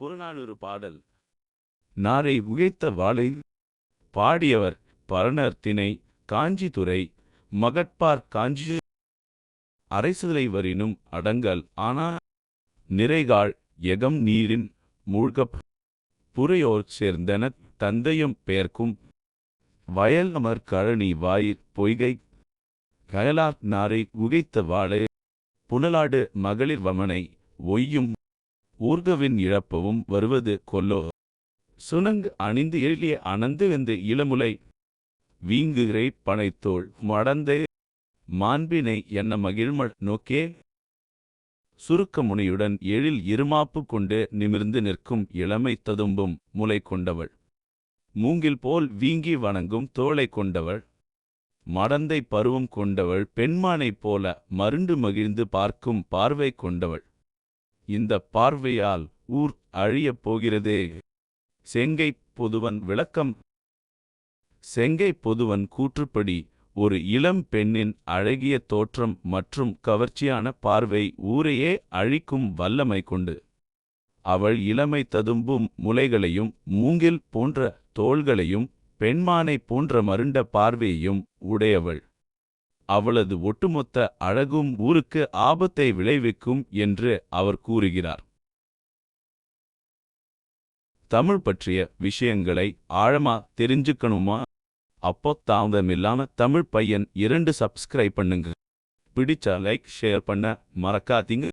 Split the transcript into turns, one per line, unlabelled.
புறநானூறு பாடல். நாரை உகைத்த வாளை பாடியவர் பரணர் திணை காஞ்சிதுறை மகட்பார் காஞ்சி அரைசுதலை வரினும் அடங்கல் ஆனா நிறைகாள் எகம் நீரின் மூழ்கப் புறையோர் சேர்ந்தன தந்தையும் பெயர்க்கும் வயல் அமர் கழனி வாயிற் பொய்கை கயலார் நாரை உகைத்த வாழை புனலாடு மகளிர் வமனை ஒய்யும் ஊர்கவின் இழப்பவும் வருவது கொல்லோ. சுனங்கு அணிந்து எழிய அனந்து வெந்து இளமுலை. வீங்குகிறை பனைத்தோள் மடந்தை. மாண்பினை என்ன மகிழ்மள் நோக்கே. சுருக்க முனையுடன் எழில் இருமாப்பு கொண்டு நிமிர்ந்து நிற்கும் இளமை ததும்பும் முலை கொண்டவள். மூங்கில் போல் வீங்கி வணங்கும் தோளை கொண்டவள். மடந்தை பருவம் கொண்டவள் பெண்மானைப் போல மருண்டு மகிழ்ந்து பார்க்கும் பார்வை கொண்டவள். இந்த பார்வையால் ஊர் அழியப் போகிறதே. செங்கை பொதுவன் விளக்கம். செங்கை பொதுவன் கூற்றுப்படி ஒரு இளம் பெண்ணின் அழகிய தோற்றம் மற்றும் கவர்ச்சியான பார்வை ஊரையே அழிக்கும் வல்லமை கொண்டு. அவள் இளமை ததும்பும் முலைகளையும் மூங்கில் போன்ற தோள்களையும் பெண்மானை போன்ற மருண்ட பார்வையையும் உடையவள். அவளது ஒட்டுமொத்த அழகும் ஊருக்கு ஆபத்தை விளைவிக்கும் என்று அவர் கூறுகிறார். தமிழ் பற்றிய விஷயங்களை ஆழமா தெரிஞ்சுக்கணுமா? அப்போ தாமதமில்லாம தமிழ் பையன் இரண்டு சப்ஸ்கிரைப் பண்ணுங்க. பிடிச்சா லைக் ஷேர் பண்ண மறக்காதீங்க.